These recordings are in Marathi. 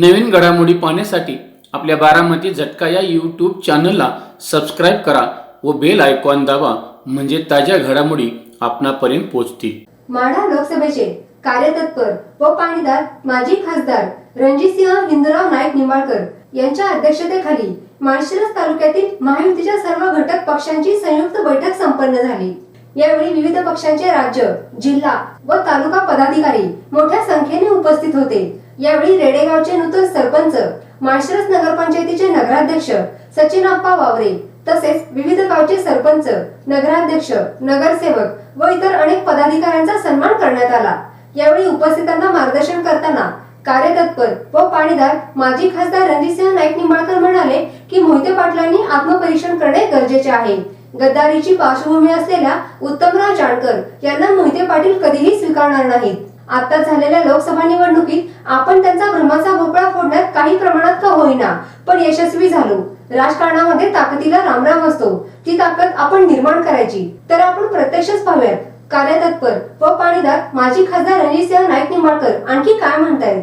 नवीन घडामोडी पाहण्यासाठी आपल्या बारामती झटका या यूट्यूब चॅनलला सबस्क्राईब करा व बेल आयकॉन दाबा म्हणजे ताज्या घडामोडी आपणापर्यंत पोहोचतील. माढा लोकसभेचे कार्यतत्पर व पाणीदार माजी खासदार रणजितसिंह हिंदराव नाईक निंबाळकर यांच्या अध्यक्षतेखाली माळशिरस तालुक्यातील महायुतीच्या सर्व घटक पक्षांची संयुक्त बैठक संपन्न झाली. यावेळी विविध पक्षांचे राज्य जिल्हा व तालुका पदाधिकारी मोठ्या संख्येने उपस्थित होते. यावेळी रेडेगावचे नूतन सरपंच माळशिरस नगरपंचायतीचे नगराध्यक्ष सचिन अप्पा वावरे तसेच विविध गावचे सरपंच नगराध्यक्ष नगरसेवक व इतर अनेक पदाधिकाऱ्यांचा सन्मान करण्यात आला. यावेळी उपस्थितांना मार्गदर्शन करताना कार्यतत्पर व पाणीदार माजी खासदार रणजितसिंह नाईक निंबाळकर म्हणाले की मोहिते पाटलांनी आत्मपरीक्षण करणे गरजेचे आहे. गद्दारीची पार्श्वभूमी असलेल्या उत्तमराव जानकर यांना मोहिते पाटील कधीही स्वीकारणार नाहीत. आता झालेल्या लोकसभा निवडणुकीत आपण त्यांचा भ्रमाचा भोपळा फोडण्यात काही प्रमाणात का होईना पण यशस्वी झालो. राजकारणामध्ये ताकदीला रामराम असतो. ती ताकद आपण निर्माण करायची. तर आपण प्रत्यक्षच पाहूयात. कार्यतत्पर व पाणीदार माजी खासदार रणजितसिंह नाईक निंबाळकर आणखी काय म्हणतायत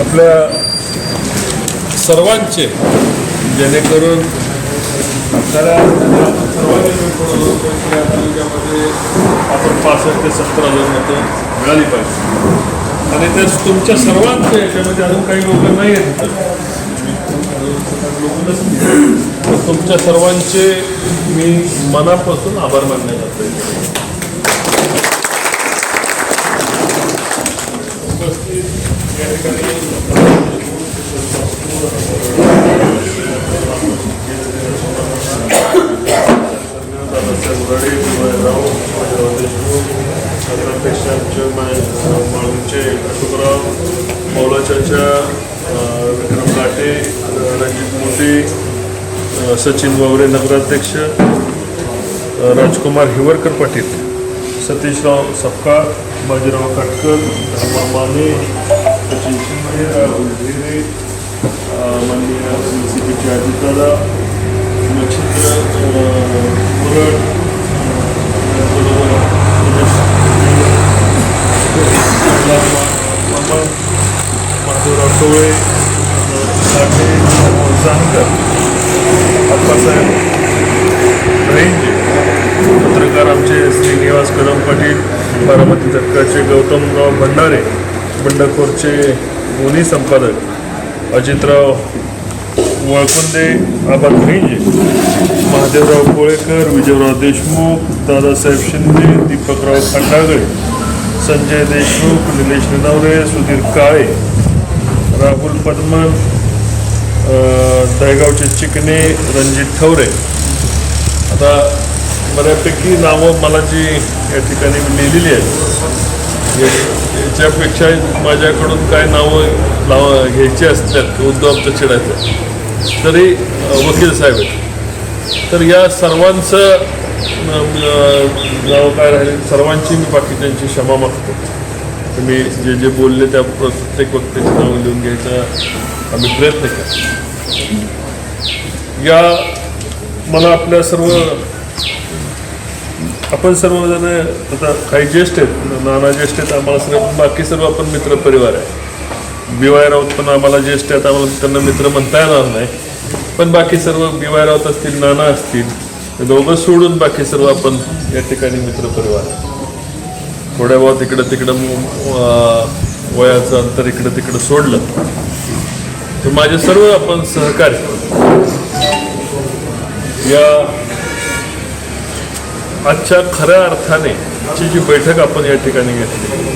आपल्या सर्वांचे जेणेकरून आपल्याला या तालुक्यामध्ये आपण पासष्ट ते सत्तर हजार मतं मिळाली पाहिजे. आणि ते तुमच्या सर्वांच्या याच्यामध्ये अजून काही लोक नाही आहेत लोक नसतील. तुमच्या सर्वांचे मी मनापासून आभार मानले जातो उपस्थित या ठिकाणी दादासाहेब उराडे राव देशमुख नगराध्यक्ष आमचे माळूंचे अशोकराव मौलाच्या विक्रम लाटे रणजित मोठे सचिन वावरे नगराध्यक्ष राजकुमार हिवरकर पाटील सतीशराव सपकाळ बाजीराव काटकर धर्मा माने सचिन शिंदे राहुल ढेरे माननीय सी पीचे अजितदादा नक्षत्र मुरड माधवराव टोळे साठे जानकर आप्पासाहेब रेंजे पत्रकार आमचे श्रीनिवास कदम पाटील बारामती तर्काचे गौतमराव भंडारे बंडखोरचे दोन्ही संपादक अजितराव वळकुंदे आबा रेंजे महादेवराव कोळेकर विजयराव देशमुख दादासाहेब शिंदे दीपकराव खंडागळे संजय देशमुख निलेश निनावरे सुधीर काळे राहुल पद्मन अ, दहेगावचे चिकणे रणजित ठवरे. आता बऱ्यापैकी नावं मला जी या ठिकाणी मी लिहिलेली आहेत याच्यापेक्षा माझ्याकडून काय नावं लाव घ्यायची असतात उद्धव चिडायचं तरी वकील साहेब आहेत. तर या सर्वांचं नाव काय राहिले सर्वांची मी बाकीच्यांची क्षमा मागतो. तुम्ही जे जे बोलले त्या प्रत्येक वक्त्याची नाव लिहून घ्यायचा आम्ही प्रयत्न केला या मला आपल्या सर्व आपण सर्वजण आता काही ज्येष्ठ आहेत. नाना ज्येष्ठ आहेत आम्हाला सर्व बाकी सर्व आपण मित्र परिवार आहे. बी वाय राऊत पण आम्हाला ज्येष्ठ आहेत आम्हाला त्यांना मित्र म्हणता येणार नाही. पण बाकी सर्व बी वाय राऊत असतील नाना असतील हे दोघं सोडून बाकी सर्व आपण या ठिकाणी मित्र परिवार थोड्या बहुत इकडं तिकडं वयाचं अंतर इकडं तिकडं सोडलं. तर माझे सर्व आपण सहकारी या आजच्या खऱ्या अर्थाने ची जी बैठक आपण या ठिकाणी घेतली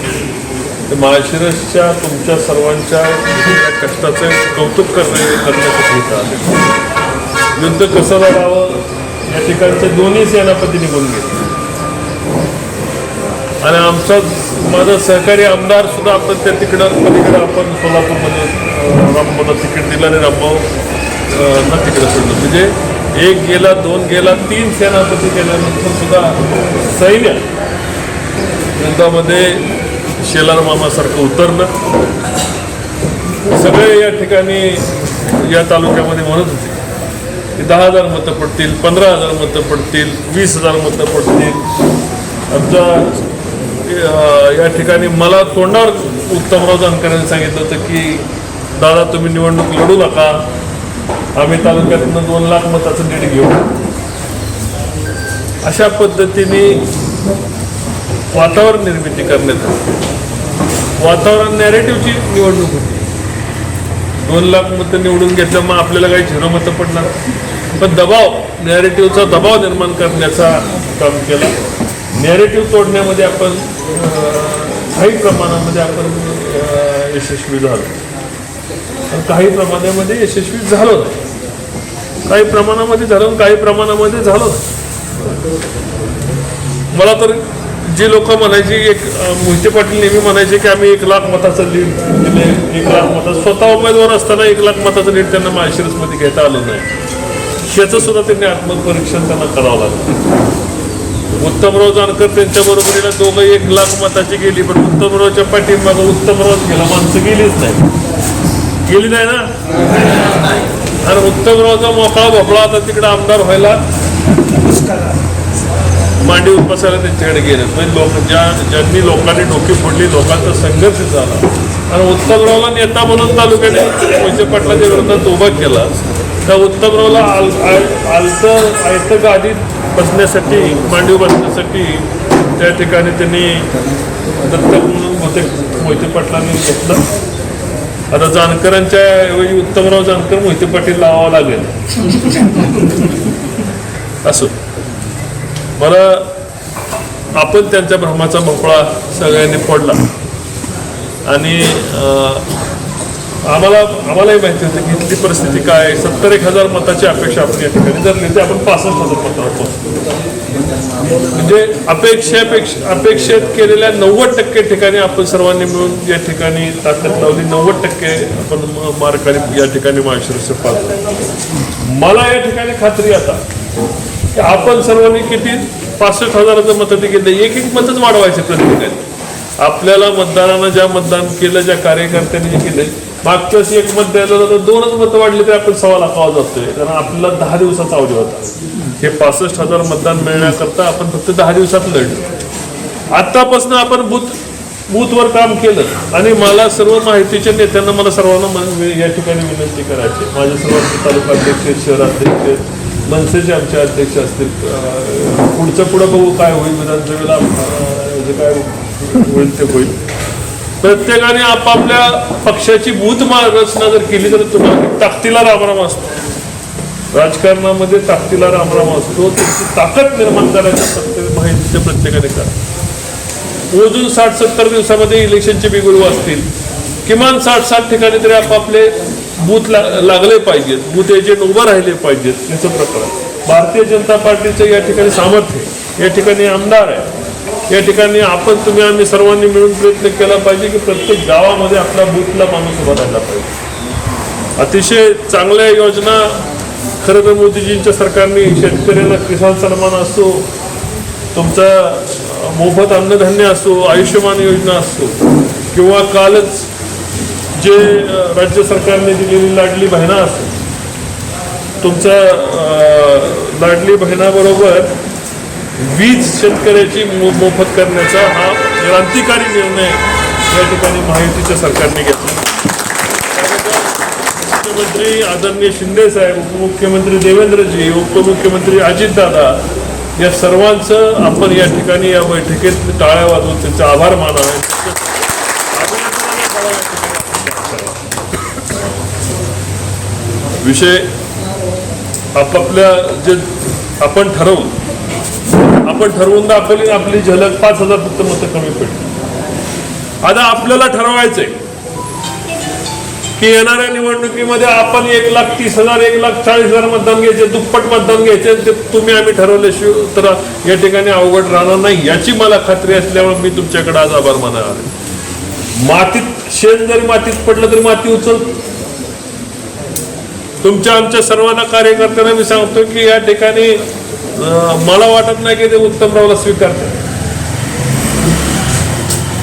तर माळशिरसच्या तुमच्या सर्वांच्या कष्टाचं कौतुक करणे करण्यासाठी युद्ध कसं लढावं या ठिकाणचे दोन्ही सेनापती निघून गेले. आणि आमचा माझं सहकारी आमदार सुद्धा आपण त्या तिकडं पलीकडे आपण सोलापूरमध्ये अं, रामभाऊला तिकीट दिलं आणि रामभाऊ ना तिकडे सोडलं. म्हणजे एक गेला दोन गेला तीन सेनापती गेल्यानंतर सुद्धा सैन्य युद्धामध्ये शेलार मामासारखं उतरलं सगळे या ठिकाणी या तालुक्यामध्ये म्हणत होते. की दहा हजार मतं पडतील पंधरा हजार मतं पडतील वीस हजार मतं पडतील. आमचा या ठिकाणी मला तोंडावर उत्तमराव जानकरांनी सांगितलं होतं की दादा तुम्ही निवडणूक लढू नका. आम्ही तालुक्यातनं दोन लाख मताचं लीड घेऊ. अशा पद्धतीने वातावरण निर्मिती करण्यात आली. वातावरण नॅरेटिव्हची निवडणूक होती. दोन लाख मतं निवडून घेतलं मग आपल्याला काही झिरो मतं पडणार? पण दबाव नॅरेटिव्हचा दबाव निर्माण करण्याचा काम केला. नॅरेटिव्ह तोडण्यामध्ये आपण काही प्रमाणामध्ये आपण यशस्वी झालो. पण काही प्रमाणामध्ये यशस्वी झालो नाही. काही प्रमाणामध्ये झालो आणि काही प्रमाणामध्ये झालो नाही. मला तर जी लोक म्हणायची एक मोहिते पाटील नेहमी म्हणायचे की आम्ही एक लाख मताचं लीड दिले एक लाख मतात स्वतः उमेदवार असताना एक लाख मताचं लीड त्यांना माळशिरसमध्ये घेता आलं नाही. याचं सुद्धा त्यांनी आत्मपरीक्षण त्यांना करावं लागलं. उत्तमराव जानकर त्यांच्या बरोबरीला दोघं एक लाख मताची गेली पण उत्तमरावच्या पाठीमागं उत्तमराव गेला माणसं गेलीच नाही. गेली नाही ना? आणि उत्तमरावचा मोकळा भोपळा आता तिकडे आमदार व्हायला. मांडी उपसायला त्यांच्याकडे गेले म्हणजे लोक ज्या ज्यांनी लोकांनी डोकी फोडली लोकांचा संघर्ष झाला. आणि उत्तमरावला नेता म्हणून तालुक्याने मोहिते पाटलाच्या विरोधात उभा केला. त्या उत्तमरावला आल आलतं आयतं गादीत बसण्यासाठी मांडीव बसण्यासाठी त्या ठिकाणी त्यांनी दत्तक म्हणून बहुतेक मोहिते पाटलांनी घेतलं. आता जानकरांच्या ऐवजी उत्तमराव जानकर मोहिते पाटील लावावं लागेल. असो. मला आपण त्यांच्या भ्रमाचा भोपळा सगळ्यांनी फोडला. आणि आम्हाला आम्हालाही माहिती होतं की इथली परिस्थिती काय सत्तर एक हजार मताची अपेक्षा आपण या ठिकाणी जर लिहिते आपण पासष्ट हजार मतावर पोहोचतो म्हणजे अपेक्षेपेक्षा अपेक्षेत केलेल्या नव्वद टक्के ठिकाणी आपण सर्वांनी मिळून या ठिकाणी ताकद लावली. नव्वद टक्के आपण मार्काने या ठिकाणी माळशिरस पाहतो मला या ठिकाणी खात्री आता. की आपण सर्वांनी किती पासष्ट हजाराचं मतं ते एक एक मतच वाढवायचे प्रत्येकाने. आपल्याला मतदारानं ज्या मतदान केलं ज्या कार्यकर्त्यांनी जे केलं मागच्या वर्षी एक मत द्यायला तर दोनच मतं वाढली तर आपण सव्वा लाखावर जातोय. कारण आपल्याला दहा दिवसाचा अवधी होता. हे पासष्ट हजार मतदान मिळण्याकरता आपण फक्त दहा दिवसात लढलो. आतापासून आपण बूथ बूथवर काम केलं. आणि मला सर्व माहितीच्या नेत्यांना मला सर्वांना या ठिकाणी विनंती करायची. माझे सर्व तालुका अध्यक्ष शहराध्यक्ष मनसेचे आमचे अध्यक्ष असतील पुढचं पुढं बघू काय होईल विधानसभेला जे म्हणजे काय होईल ते होईल. प्रत्येकाने आपापल्या पक्षाची बूथ रचना जर केली तर तुम्हाला ताकदीला रामराम असतो. राजकारणामध्ये ताकदीला रामराम असतो. त्यांची ताकद निर्माण करायच्या प्रत्येक ते प्रत्येकाने करा मोजून साठ सत्तर दिवसामध्ये इलेक्शनचे बिगुरू असतील किमान साठ साठ ठिकाणी तरी आपापले बूथ ला लागले पाहिजेत बूथ एजंट उभं राहिले पाहिजेत याचं प्रकरण. भारतीय जनता पार्टीचं या ठिकाणी सामर्थ्य या ठिकाणी आमदार आहे. या ठिकाणी आपण तुम्ही आम्ही सर्वांनी मिळून प्रयत्न केला पाहिजे की प्रत्येक गावामध्ये आपला बूथला माणूस उभा राहिला पाहिजे. अतिशय चांगल्या योजना खरं तर मोदीजींच्या सरकारने शेतकऱ्यांना किसान सन्मान असो तुमचा मोफत अन्नधान्य असो आयुष्यमान योजना असो किंवा कालच जे राज्य सरकारने दिलेली लाडली बहिणा असेल तुमचा लाडली बहिणाबरोबर वीज शेतकऱ्याची मो- मोफत करण्याचा हा क्रांतिकारी निर्णय या ठिकाणी महायुतीच्या सरकारने घेतला. मुख्यमंत्री आदरणीय शिंदे साहेब उपमुख्यमंत्री देवेंद्रजी उपमुख्यमंत्री अजितदादा या सर्वांचं आपण या ठिकाणी या बैठकीत टाळ्या वाजवून त्यांचे आभार मानावे अभिनंदनाने मला या ठिकाणी विषय आपापल्या जे आपण ठरवून आपण ठरवून दाखवली आपली झलक पाच हजार फक्त मतं कमी पडली. आता आपल्याला ठरवायचंय की येणाऱ्या निवडणुकीमध्ये आपण एक लाख तीस हजार एक लाख चाळीस हजार मतदान घ्यायचे दुप्पट मतदान घ्यायचे ते तुम्ही आम्ही ठरवल्याशिवाय तर या ठिकाणी अवघड राहणार नाही याची मला खात्री असल्यामुळे मी तुमच्याकडे आज आभार मानणार मातीत शेण जरी मातीत पडलं तरी माती उचल. तुमच्या आमच्या सर्वांना कार्यकर्त्यांना मी सांगतो की या ठिकाणी मला वाटत नाही की ते उत्तमरावला स्वीकारतात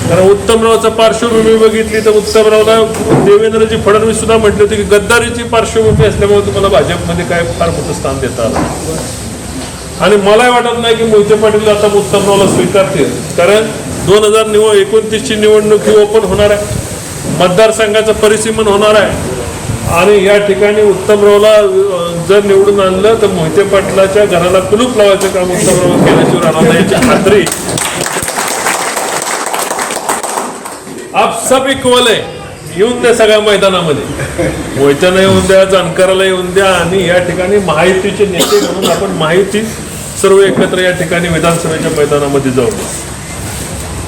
कारण उत्तमरावचा पार्श्वभूमी बघितली तर उत्तमरावला देवेंद्रजी फडणवीस सुद्धा म्हटले होते की गद्दारीची पार्श्वभूमी असल्यामुळे तुम्हाला भाजपमध्ये काय फार मोठं स्थान देतात आणि मलाही वाटत नाही की मोहिते पाटील आता उत्तमरावला स्वीकारतील. कारण दोन हजार निव एकोणतीसची निवडणूक ही ओपन होणार आहे. मतदारसंघाचं परिसीमन होणार आहे. आणि या ठिकाणी उत्तमरावला जर निवडून आणलं तर मोहिते पाटलाच्या घराला कुलूप लावायचं काम उत्तमराव केल्याशिवाय राहणार याची खात्री. आप सब इक्वल आहे येऊन द्या सगळ्या मैदानामध्ये. मोहित्याला येऊन द्या जानकराला येऊन द्या आणि या ठिकाणी माहितीचे नेते म्हणून आपण माहिती सर्व एकत्र या ठिकाणी विधानसभेच्या मैदानामध्ये जाऊ.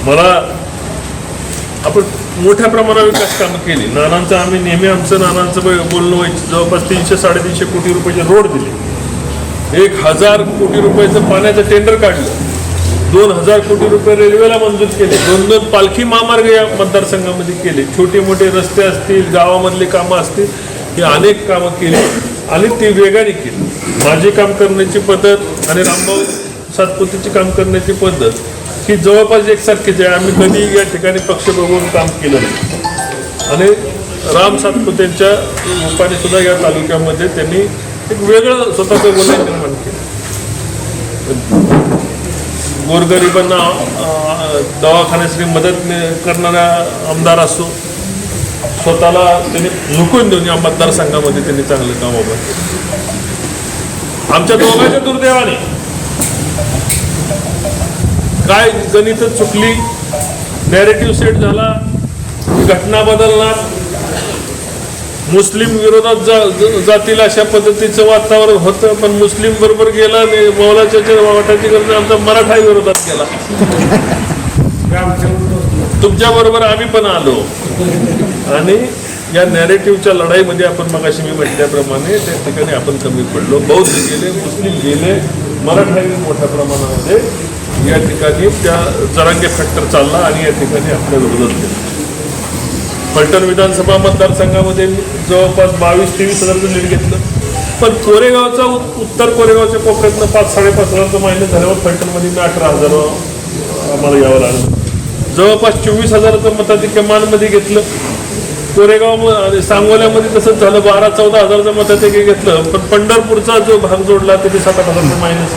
मला आपण मोठ्या प्रमाणावर विकास कामं केली. नानांचं आम्ही नेहमी आमचं नानांचं बोललो बोलणं व्हायचं. जवळपास तीनशे साडेतीनशे कोटी रुपयाचे रोड दिले. एक हजार कोटी रुपयाचं पाण्याचं टेंडर काढलं. दोन हजार कोटी रुपये रेल्वेला मंजूर केले. दोन दोन पालखी महामार्ग या मतदारसंघामध्ये केले. छोटे मोठे रस्ते असतील गावामधली कामं असतील ही अनेक कामं केली. आणि ती वेगाने केली. माझे काम करण्याची पद्धत आणि रामभाऊ सातपुतीची काम करण्याची पद्धत ही जवळपास एकसारखीच आहे. आम्ही कधी या ठिकाणी पक्ष बघून काम केलं नाही. आणि राम सातपुतेंच्या रूपाने सुद्धा या तालुक्यामध्ये त्यांनी एक वेगळं स्वतःचं वलय निर्माण केलं. गोरगरिबांना दवाखान्यासाठी मदत करणारा आमदार असो स्वतःला त्यांनी झुकून देऊन या मतदारसंघामध्ये त्यांनी चांगलं काम उभं केलं. आमच्या दोघांच्या दुर्दैवाने काय गणित चुकली नॅरेटिव्ह सेट झाला घटना बदलणार मुस्लिम विरोधात जा जातील अशा पद्धतीचं वातावरण होतं पण मुस्लिम बरोबर गेला आणि मौलाच्या वाटाची गरज आमचा मराठा विरोधात गेला. तुमच्या बरोबर आम्ही पण आलो. आणि या नॅरेटिव्हच्या लढाईमध्ये आपण मगाशी मी म्हटल्याप्रमाणे त्या ठिकाणी आपण कमी पडलो. बौद्ध गेले मुस्लिम गेले मराठाही मोठ्या प्रमाणामध्ये या ठिकाणी त्या जरांगे फॅक्टर चालला आणि या ठिकाणी आपल्या विरोधात गेला. फलटण विधानसभा मतदारसंघामध्ये जवळपास बावीस तेवीस हजारचं लीड घेतलं. पण कोरेगावचा उत्तर कोरेगावच्या कोपऱ्यातनं पाच साडेपाच हजारचं मायनस झाल्यावर फलटणमध्ये मी अठरा हजार आम्हाला यावं लागलं. जवळपास चोवीस हजाराचं मताधिक्यमानमध्ये घेतलं. कोरेगाव सांगोल्यामध्ये तसंच झालं. बारा चौदा हजाराचं मताधिक्य घेतलं. पण पंढरपूरचा जो भाग जोडला तिथे सात आठ हजारचं मायनस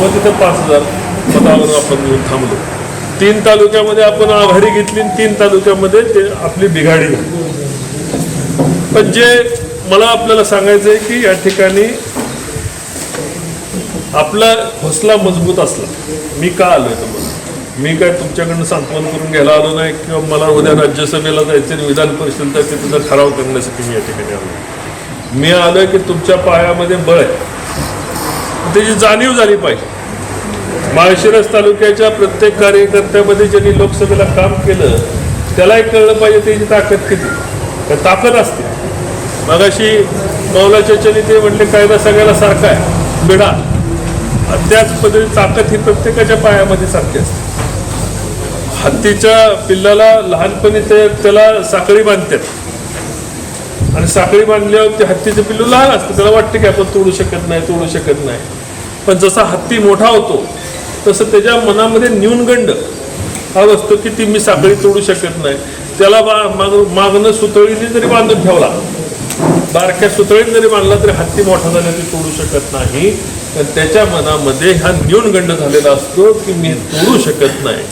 व तिथं पाच हजार. मतावर आपण येऊन थांबलो. तीन तालुक्यामध्ये आपण आघाडी घेतली तीन तालुक्यामध्ये ते आपली बिघाडी पण जे मला आपल्याला सांगायचं आहे की या ठिकाणी आपला हौसला मजबूत असला. मी का आलोय तुम्हाला मी काय तुमच्याकडनं सांत्वन करून घ्यायला आलो नाही किंवा मला उद्या राज्यसभेला जायचं आणि विधान परिषदेचा तिथं ठराव करण्यासाठी मी या ठिकाणी आलो मी आलोय की तुमच्या पायामध्ये बळ आहे. त्याची जाणीव झाली पाहिजे. माळशिरस तालुक्याच्या प्रत्येक कार्यकर्त्यामध्ये ज्यांनी लोकसभेला काम केलं त्यालाही कळलं पाहिजे त्याची ताकद किती. तर ताकद असते. मगाशी मौलाच्या चनी ते म्हणले कायदा सगळ्याला सारखा आहे. बिडा. आणि त्याच पद्धतीने ताकद ही प्रत्येकाच्या पायामध्ये सारखी असते. हत्तीच्या पिल्लाला लहानपणी ते त्याला साखळी बांधतात. आणि साखळी बांधल्यावर ते हत्तीचं पिल्लू लहान असतं. त्याला वाटतं की आपण तोडू शकत नाही तोडू शकत नाही. पण जसा हत्ती मोठा होतो तसं त्याच्या मनामध्ये न्यूनगंड हा असतो की ती मी साखळी तोडू शकत नाही. त्याला बा माग मागणं सुतळीने जरी बांधून ठेवला बारक्या सुतळीने जरी बांधला तरी हत्ती मोठा झाला ती तोडू शकत नाही. तर त्याच्या मनामध्ये हा न्यूनगंड झालेला असतो की मी तोडू शकत नाही.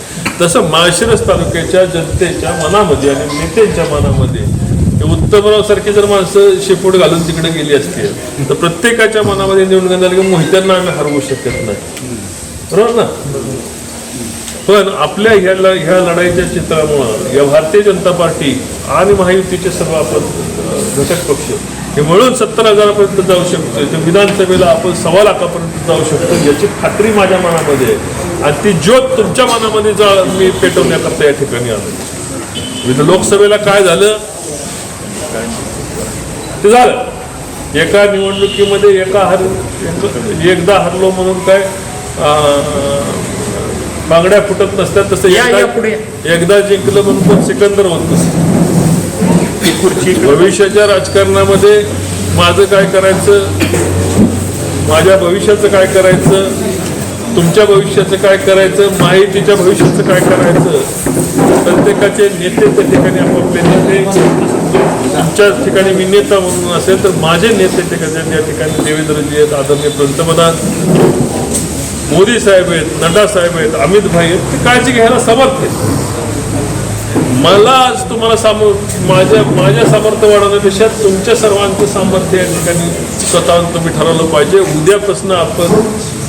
तसं माळशिरस तालुक्याच्या जनतेच्या मनामध्ये आणि नेत्यांच्या मनामध्ये हे उत्तमराव सारखी जर माणसं शेपूट घालून तिकडे गेली असतील तर प्रत्येकाच्या मनामध्ये निवडून झालं की मोहित्यांना आम्ही हरवू शकत नाही. बरोबर ना? पण आपल्या ह्या ल- ह्या लढाईच्या चित्रामुळं या भारतीय जनता पार्टी आणि महायुतीचे सर्व आपण घटक पक्ष हे मिळून सत्तर हजारापर्यंत जाऊ शकतो ते विधानसभेला आपण सव्वा लाखापर्यंत जाऊ शकतो याची खात्री माझ्या मनामध्ये आहे. आणि ती ज्योत तुमच्या मनामध्ये जा मी पेटवण्याकरता या ठिकाणी आलो विध म्हणजे लोकसभेला काय झालं? ते झालं. एका निवडणुकीमध्ये एका हर एकदा हरलो म्हणून काय? बांगड्या फुटत नसतात तसं एकदा एकदा जिंकलं म्हणून पण सिकंदर होत नसतं. भविष्याच्या राजकारणामध्ये माझं काय करायचं? माझ्या भविष्याचं काय करायचं? तुमच्या भविष्याचं काय करायचं? माहितीच्या भविष्याचं काय करायचं? प्रत्येकाचे नेते त्या ठिकाणी आपापले नेते. तुमच्या ठिकाणी मी नेता म्हणून असेल तर माझे नेते ठिकाणी या ठिकाणी देवेंद्रजी आहेत आदरणीय पंतप्रधान. मोदी साहेब आहेत नड्डा साहेब आहेत अमित भाई आहेत ते काळजी घ्यायला समर्थ आहेत. मला आज तुम्हाला साम माझ्या माझ्या सामर्थ्य वाढवण्यापेक्षा तुमच्या सर्वांचं सामर्थ्य या ठिकाणी स्वतःहून तुम्ही ठरवलं पाहिजे. उद्यापासून आपण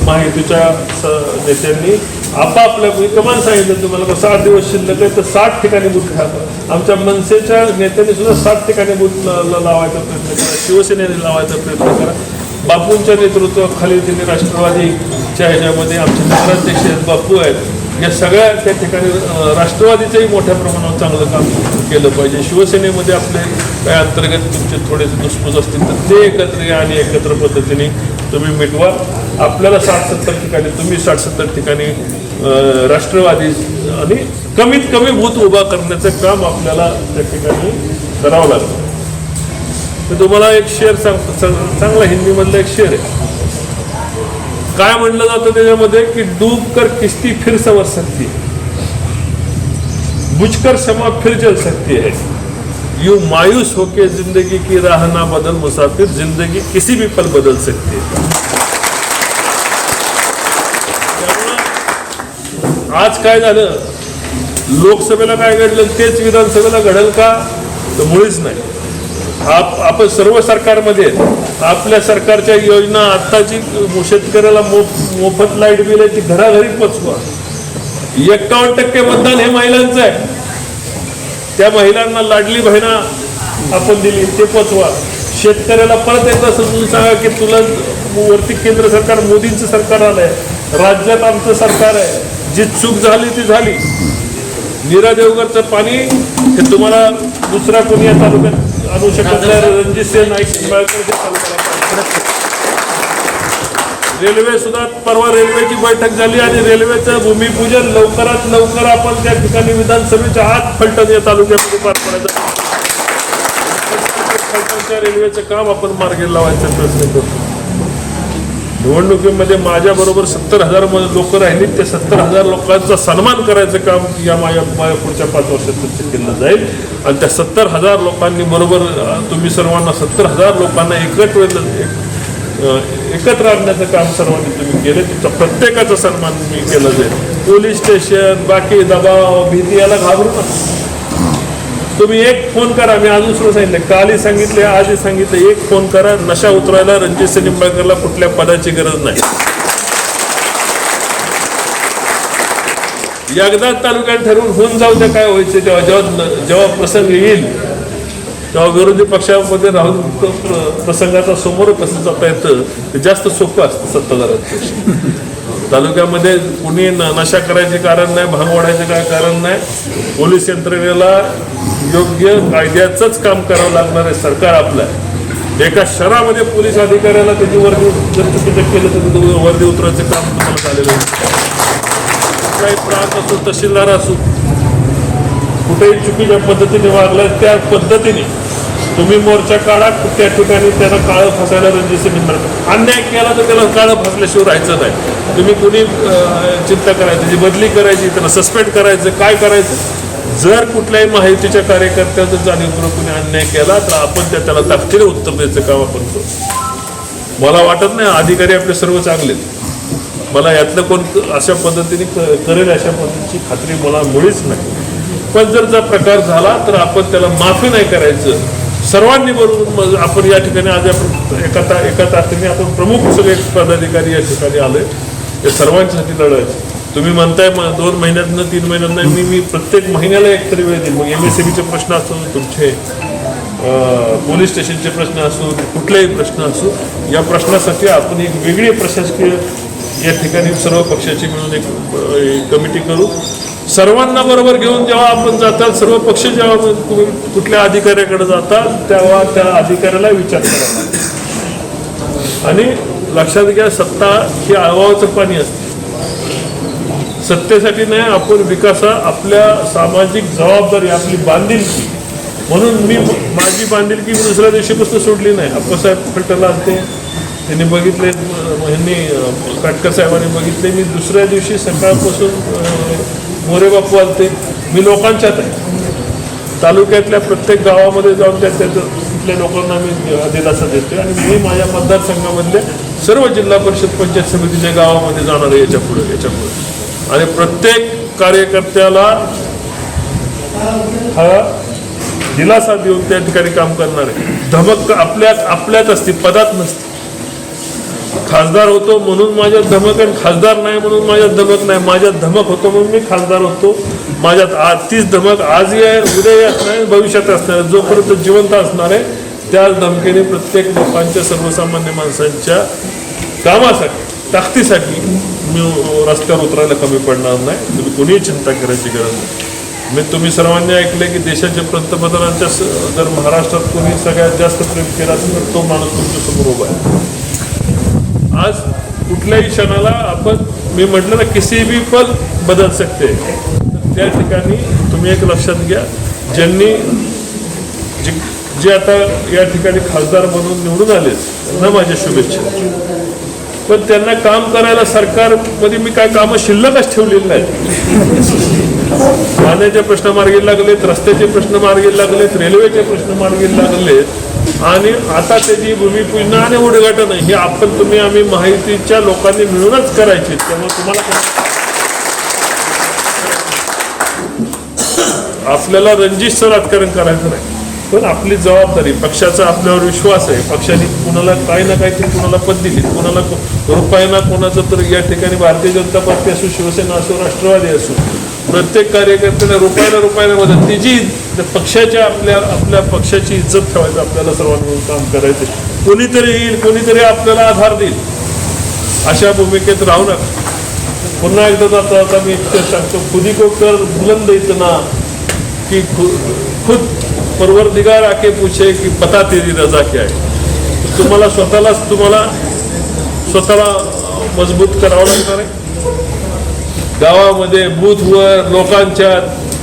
माहितीच्या स- नेत्यांनी आपापल्या मी कमान सांगितलं तुम्हाला साठ दिवस शिल्लक आहे तर साठ ठिकाणी बूथ घ्या. आमच्या मनसेच्या नेत्यांनी सुद्धा साठ ठिकाणी बूथ लावायचा प्रयत्न करा. शिवसेनेने लावायचा प्रयत्न करा. बापूंच्या नेतृत्वाखाली त्यांनी आमच्या ह्याच्यामध्ये आमचे नगराध्यक्ष आहेत बापू आहेत. या सगळ्या त्या ठिकाणी राष्ट्रवादीचंही मोठ्या प्रमाणावर चांगलं काम केलं पाहिजे. शिवसेनेमध्ये आपले काय अंतर्गत तुमचे थोडेसे दुष्पूज असतील तर ते एकत्र या आणि एकत्र पद्धतीने तुम्ही मिटवा. आपल्याला साठ सत्तर ठिकाणी तुम्ही साठ सत्तर ठिकाणी राष्ट्रवादी आणि कमीत कमी भूत उभा करण्याचं काम आपल्याला त्या ठिकाणी करावं लागतं. तर तुम्हाला एक शेअर सांगतो चांग- चांगला हिंदीमधला एक शेअर आहे. काय म्हणलं जातं त्याच्यामध्ये की डूब कर किस्ती फिर समज सकती बुझकर क्षमा फिर जल सकती है. यू मायूस होके जिंदगी की राह ना बदल मुसाफिर जिंदगी किसी भी पल बदल सकती है. त्यामुळं आज काय झालं? लोकसभेला काय घडलं? तेच विधानसभेला घडेल का? तर मुळीच नाही. आप आपण सर्व सरकारमध्ये आपल्या सरकारच्या योजना आत्ताची शेतकऱ्याला मोफ मोफत लाइट बिल आहे ती घराघरी पोचवा. एक्कावन्न टक्के मतदान हे महिलांचं आहे. त्या महिलांना लाडली बहिणा आपण दिली ते पोचवा. शेतकऱ्याला परत एकदा समजून सांगा की तुला वरती केंद्र सरकार मोदींचं सरकार आलंय. राज्यात आमचं सरकार आहे. जी चूक झाली ती झाली. नीरा देवगडचं पाणी हे तुम्हाला दुसरा कोणी या तालुक्यात आणू शकत नाही रणजित सिंह नाईक निंबाळकर चालू रेल्वे सुद्धा परवा रेल्वेची बैठक झाली आणि रेल्वेचं भूमिपूजन लवकरात लवकर आपण त्या ठिकाणी विधानसभेच्या आत फलटण या तालुक्यामध्ये पार पडायचं. फलटणच्या रेल्वेचं काम आपण मार्गी लावायचा प्रयत्न करतो. निवडणुकीमध्ये माझ्या बरोबर सत्तर हजार लोक राहिली ते सत्तर हजार लोकांचा सन्मान करायचं काम या माझ्या माझ्या पुढच्या पाच वर्षात केलं जाईल. आणि त्या सत्तर हजार लोकांनी बरोबर तुम्ही सर्वांना सत्तर हजार लोकांना एकत्र एकत्र आणण्याचं काम सर्वांनी तुम्ही केलं. तुमचा प्रत्येकाचा सन्मान मी केला जाईल. पोलीस स्टेशन बाकी दबाव भीती याला घाबरू नका. तुम्ही एक फोन करा मी अजून सुरू सांगितलं. कालही सांगितले आजही सांगितलं एक फोन करा नशा उतरायला रणजित सिंह निंबाळकरला कुठल्या पदाची गरज नाही. एकदा तालुक्यात ठरवून होऊन जाऊ द्या काय व्हायचं तेव्हा. जेव्हा जेव्हा प्रसंग येईल तेव्हा विरोधी पक्षामध्ये राहून प्रसंगाचा समोर कसं जाता येतं ते जास्त सोपं असतं सत्ताधाऱ्यांपेक्षा तालुक्यामध्ये कुणी न- नशा करायचे कारण नाही भांग ओढायचे काय कारण नाही पोलीस यंत्रणेला योग्य कायद्याचंच काम करावं लागणार आहे सरकार आपलं आहे. एका शहरामध्ये पोलीस अधिकाऱ्याला त्याची वर्दी जर केलं तर वर्दी उतरायचं काम तुम्हाला झालेलं आहे. काही प्रांत असो तहसीलदार असो कुठेही चुकीच्या पद्धतीने वागला त्या पद्धतीने तुम्ही मोर्चा काढा त्या ठिकाणी त्याला काळं फसायला रणजित निंबाळकर अन्याय केला तर त्याला काळं फसल्याशिवाय राहायचं नाही. तुम्ही कुणी चिंता करायची बदली करायची त्याला सस्पेंड करायचं काय करायचं? जर कुठल्याही माहितीच्या कार्यकर्त्याचं जाणीवपूर्वक कुणी अन्याय केला तर आपण त्या त्याला ताकदीने उत्तर द्यायचं काम आपण करतो मला वाटत नाही अधिकारी आपले सर्व चांगले आहेत. मला यातलं कोण अशा पद्धतीने क- करेल अशा पद्धतीची खात्री मला मुळीच नाही. पण जर जर प्रकार झाला तर आपण त्याला माफी नाही करायचं. सर्वांनी बरोबर मग आपण या ठिकाणी आज आपण एका ता एका तारखेने आपण प्रमुख सगळे पदाधिकारी या ठिकाणी आलोय. ते सर्वांच्यासाठी लढायचं. तुम्ही म्हणताय मग दोन महिन्यातनं तीन महिन्यातनं मी मी प्रत्येक महिन्याला एकतरी वेळ देईल मग एम एस सी प्रश्न असो तुमचे पोलीस स्टेशनचे प्रश्न असो कुठलेही प्रश्न असो या प्रश्नासाठी आपण एक वेगळी प्रशासकीय या ठिकाणी सर्व पक्षाची मिळून एक कमिटी करू. सर्वांना बरोबर घेऊन जेव्हा आपण जातात सर्व पक्ष जेव्हा तुम्ही कुठल्या अधिकाऱ्याकडे जातात तेव्हा त्या अधिकाऱ्याला विचार करावा. आणि लक्षात घ्या सत्ता ही आवाचं पाणी असते. सत्तेसाठी नाही आपण विकासा आपल्या सामाजिक जबाबदारी आपली बांधिलकी. म्हणून मी माझी बांधिलकी मी दुसऱ्या दिवशीपासून सोडली नाही. अप्पासाहेब फलटणला आणते त्यांनी बघितले ह्यांनी काटकर साहेबांनी बघितले. मी दुसऱ्या दिवशी सकाळपासून मोरेबापू मोरे आलते. मी लोकांच्यात आहे. तालुक्यातल्या प्रत्येक गावामध्ये जाऊन त्या तिथल्या लोकांना मी दिलासा देतो आणि मी माझ्या मतदारसंघामधले सर्व जिल्हा परिषद पंचायत समितीच्या गावामध्ये जाणार आहे याच्यापुढे याच्यापुढे. आणि प्रत्येक कार्यकर्त्याला हा दिलासा देऊन त्या ठिकाणी काम करणार आहे. धमक आपल्यात आपल्यात असते पदात नसते. खासदार होतो म्हणून माझ्यात धमक आणि खासदार नाही म्हणून माझ्यात धमक नाही. माझ्यात धमक होतो म्हणून मी खासदार होतो. माझ्यात आज तीच धमक आजही आहे उद्याही असणार आहे भविष्यात असणार आहे. जोपर्यंत जिवंत असणार आहे त्याच धमकीने प्रत्येक लोकांच्या सर्वसामान्य माणसांच्या कामासाठी ताकदीसाठी मी रस्त्यावर उतरायला कमी पडणार नाही. तुम्ही कोणीही चिंता करायची गरज नाही. मी तुम्ही सर्वांनी ऐकले की देशाच्या पंतप्रधानांच्या जर महाराष्ट्रात कोणी सगळ्यात जास्त प्रेम केला असेल तर तो माणूस तुमच्यासमोर उभा आहे. आज कुठल्याही क्षणाला आपण मी म्हटलं ना किसी भी पल बदल सकते त्या ठिकाणी तुम्ही एक लक्षात घ्या ज्यांनी जे जे आता या ठिकाणी खासदार म्हणून निवडून आले त्यांना माझ्या शुभेच्छा. पण त्यांना काम करायला सरकारमध्ये मी काय कामं शिल्लकच ठेवलेली नाही पाण्याचे प्रश्न मार्गी लागलेत रस्त्याचे प्रश्न मार्गी लागलेत रेल्वेचे प्रश्न मार्गी लागलेत. आणि आता त्याची भूमिपूजन आणि उद्घाटन हे आपण तुम्ही आम्ही माहितीच्या लोकांनी मिळूनच करायचे त्यामुळे तुम्हाला आपल्याला आपल्याला सर राजकारण करायचं नाही. पण आपली जबाबदारी पक्षाचा आपल्यावर विश्वास आहे. पक्षाने कुणाला काही ना काहीतरी कुणाला पद दिली. कुणाला रुपयाना कोणाचं तर या ठिकाणी भारतीय जनता पार्टी असो शिवसेना असो राष्ट्रवादी असो प्रत्येक कार्यकर्त्याला रुपयाला रुपयाला मदत. ती जी पक्षाच्या आपल्या आपल्या पक्षाची इज्जत ठेवायचं आपल्याला सर्वांना काम करायचं कोणीतरी येईल कोणीतरी आपल्याला आधार देईल. अशा भूमिकेत राहू नका पुन्हा एकदा जाता आता मी सांगतो खुदी को कर बुलंद इतना कि खुद परवरदिगार आके पूछे की पता तेरी रजा क्या आहे तुम्हाला स्वतःलाच तुम्हाला स्वतःला मजबूत करावं लागणार आहे. गावामध्ये बूथवर लोकांच्या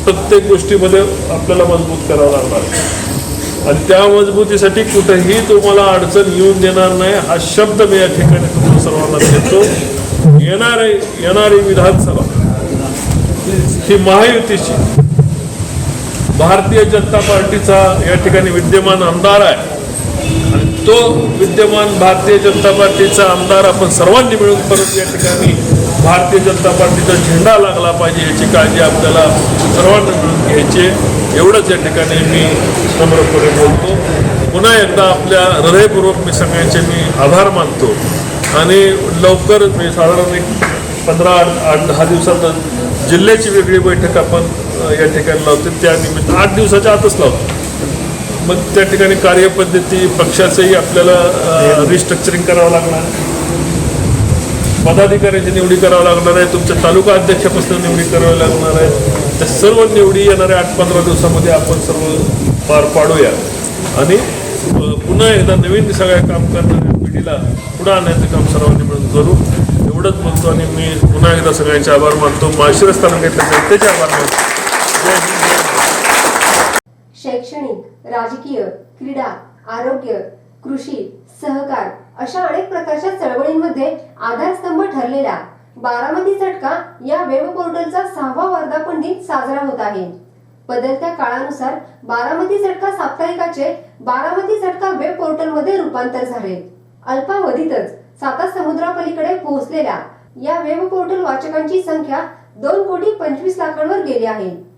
प्रत्येक गोष्टीमध्ये आपल्याला मजबूत करावं लागणार आहे. आणि त्या मजबूतीसाठी कुठेही तुम्हाला अडचण येऊन देणार नाही. हा शब्द मी या ठिकाणी तुम्हाला सर्वांना देतो. येणारे येणारी विधानसभा ही महायुतीची भारतीय जनता पार्टीचा या ठिकाणी विद्यमान आमदार आहे. आणि तो विद्यमान भारतीय जनता पार्टीचा आमदार आपण सर्वांनी मिळून परत या ठिकाणी भारतीय जनता पार्टीचा झेंडा लागला पाहिजे याची काळजी आपल्याला सर्वांना मिळून घ्यायची आहे. एवढंच या ठिकाणी मी नम्रपणे बोलतो. पुन्हा एकदा आपल्या हृदयपूर्वक मी सगळ्यांचे मी आभार मानतो. आणि लवकरच मी म्हणजे साधारण एक पंधरा आठ आठ दहा दिवसात जिल्ह्याची वेगळी बैठक आपण या ठिकाणी लावतो त्यानिमित्त आठ दिवसाच्या आतच लावतो मग त्या ठिकाणी कार्यपद्धती पक्षाचंही आपल्याला रिस्ट्रक्चरिंग करावं लागणार. पदाधिकाऱ्यांची निवडी करावं लागणार आहे. तुमच्या तालुका अध्यक्षापासून निवडी करावी लागणार आहे. त्या सर्व निवडी येणाऱ्या आठ पंधरा दिवसामध्ये आपण सर्व पार पाडूया. आणि पुन्हा एकदा नवीन सगळ्या काम करणाऱ्या पिढीला पुढे आणण्याचं काम सर्वांनी मिळून करू. एवढंच म्हणतो आणि मी पुन्हा एकदा सगळ्यांचे आभार मानतो. माळशिरस तालुक्यातल्या जनतेचे आभार मानतो. शैक्षणिक राजकीय क्रीडा आरोग्य कृषी सहकार अशा अनेक प्रकारच्या चळवळींमध्ये आधारस्तंभ ठरलेला बारामती चटका या वेब पोर्टलचा सहावा वर्धापन दिन साजरा होत आहे. बदलत्या काळानुसार बारामती चटका साप्ताहिकाचे बारामती चटका वेब पोर्टलमध्ये रूपांतर झाले. अल्पावधीतच साता समुद्रापलीकडे पोहोचलेल्या या वेब पोर्टल वाचकांची संख्या दोन कोटी पंचवीस लाखांवर गेली आहे.